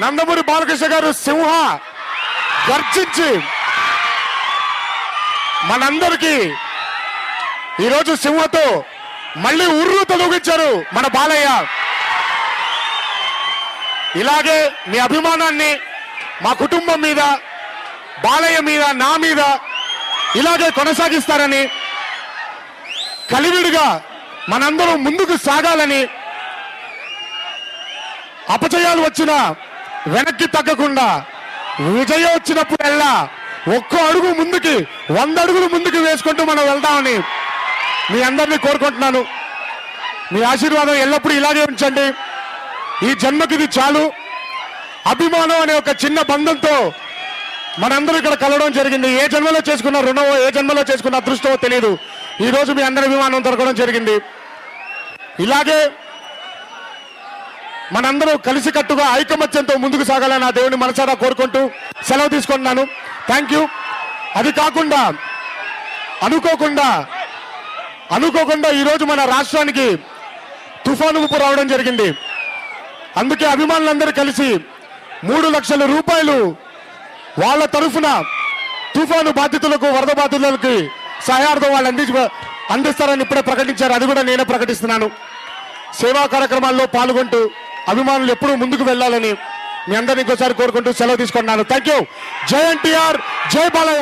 నందమూరి బాలకృష్ణ గారు సింహ గర్జించి మనందరికీ ఈరోజు సింహతో మళ్ళీ ఉర్రు తొలగించారు మన బాలయ్య. ఇలాగే మీ అభిమానాన్ని మా కుటుంబం మీద బాలయ్య మీద నా మీద ఇలాగే కొనసాగిస్తారని కలివిడిగా మనందరం ముందుకు సాగాలని అపజయాలు వచ్చినా వెనక్కి తగ్గకుండా విజయం వచ్చినప్పుడల్లా ఒక్కో అడుగు ముందుకి వంద అడుగులు ముందుకు వేసుకుంటూ మనం వెళ్దామని మీ అందరినీ కోరుకుంటున్నాను. మీ ఆశీర్వాదం ఎల్లప్పుడూ ఇలాగే ఉంచండి. ఈ జన్మకి ఇది చాలు. అభిమానం అనే ఒక చిన్న బంధంతో మనందరూ ఇక్కడ కలవడం జరిగింది. ఏ జన్మలో చేసుకున్న రుణమో ఏ జన్మలో చేసుకున్న అదృష్టమో తెలియదు ఈరోజు మీ అందరి అభిమానం దొరకడం జరిగింది. ఇలాగే మనందరూ కలిసికట్టుగా ఐకమత్యంతో ముందుకు సాగాలని నా దేవుని మనసారా కోరుకుంటూ సెలవు తీసుకుంటున్నాను. థ్యాంక్ యూ అది కాకుండా అనుకోకుండా అనుకోకుండా ఈరోజు మన రాష్ట్రానికి తుఫాను ఊపు రావడం జరిగింది. అందుకే అభిమానులందరూ కలిసి మూడు లక్షల రూపాయలు వాళ్ళ తరఫున తుఫాను బాధితులకు వరద బాధితులకి సహాయార్థం వాళ్ళు అంది అందిస్తారని ఇప్పుడే ప్రకటించారు. అది కూడా నేనే ప్రకటిస్తున్నాను. సేవా కార్యక్రమాల్లో పాల్గొంటూ అభిమానులు ఎప్పుడూ ముందుకు వెళ్ళాలని మీ అందరినీ ఇంకోసారి కోరుకుంటూ సెలవు తీసుకున్నాను థ్యాంక్ యూ జై ఎన్టీఆర్ జై బాలయ్య.